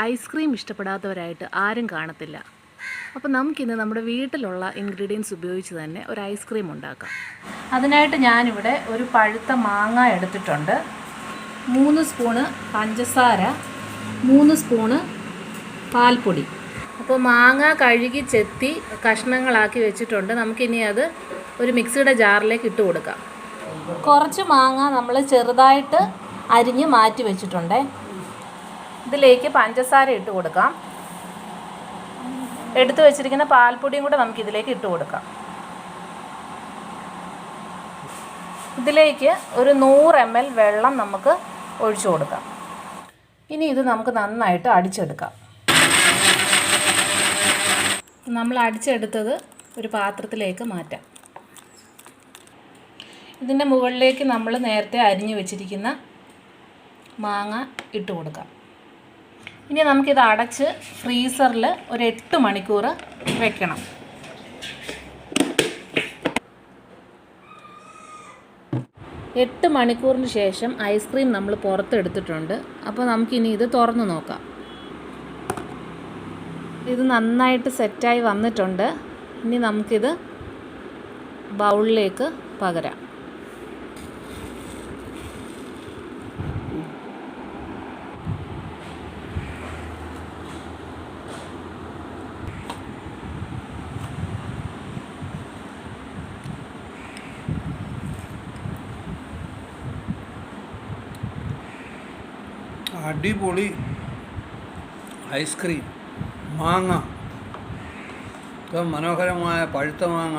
Ice cream ഇഷ്ടപ്പെടാത്തവരായിട്ട് ആരും കാണത്തില്ല. അപ്പോൾ നമുക്കിന്ന് നമ്മുടെ വീട്ടിലുള്ള ഇൻഗ്രീഡിയൻസ് ഉപയോഗിച്ച് തന്നെ ഒരു ഐസ്ക്രീം ഉണ്ടാക്കാം. അതിനായിട്ട് ഞാനിവിടെ ഒരു പഴുത്ത മാങ്ങ എടുത്തിട്ടുണ്ട്. മൂന്ന് സ്പൂണ് പഞ്ചസാര മൂന്ന് സ്പൂണ് പാൽപ്പൊടി. അപ്പോൾ മാങ്ങ കഴുകി ചെത്തി കഷ്ണങ്ങളാക്കി വെച്ചിട്ടുണ്ട്. നമുക്കിനി അത് ഒരു മിക്സിയുടെ ജാറിലേക്ക് ഇട്ട് കൊടുക്കാം. കുറച്ച് മാങ്ങ നമ്മൾ ചെറുതായിട്ട് അരിഞ്ഞ് മാറ്റി വെച്ചിട്ടുണ്ട്. ഇതിലേക്ക് പഞ്ചസാര ഇട്ട് കൊടുക്കാം. എടുത്തു വെച്ചിരിക്കുന്ന പാൽപ്പൊടിയും കൂടെ നമുക്ക് ഇതിലേക്ക് ഇട്ട് കൊടുക്കാം. ഇതിലേക്ക് ഒരു നൂറ് എം എൽ വെള്ളം നമുക്ക് ഒഴിച്ചു കൊടുക്കാം. ഇനി ഇത് നമുക്ക് നന്നായിട്ട് അടിച്ചെടുക്കാം. നമ്മൾ അടിച്ചെടുത്തത് ഒരു പാത്രത്തിലേക്ക് മാറ്റാം. ഇതിന്റെ മുകളിലേക്ക് നമ്മൾ നേരത്തെ അരിഞ്ഞു വെച്ചിരിക്കുന്ന മാങ്ങ ഇട്ട് കൊടുക്കാം. ഇനി നമുക്കിത് അടച്ച് ഫ്രീസറിൽ ഒരു എട്ട് മണിക്കൂർ വെക്കണം. എട്ട് മണിക്കൂറിന് ശേഷം ഐസ്ക്രീം നമ്മൾ പുറത്തെടുത്തിട്ടുണ്ട്. അപ്പോൾ നമുക്കിനി ഇത് തുറന്ന് നോക്കാം. ഇത് നന്നായിട്ട് സെറ്റായി വന്നിട്ടുണ്ട്. ഇനി നമുക്കിത് ബൗളിലേക്ക് പകരാം. അടിപൊളി ഐസ്ക്രീം മാങ്ങ. മനോഹരമായ പഴുത്ത മാങ്ങ.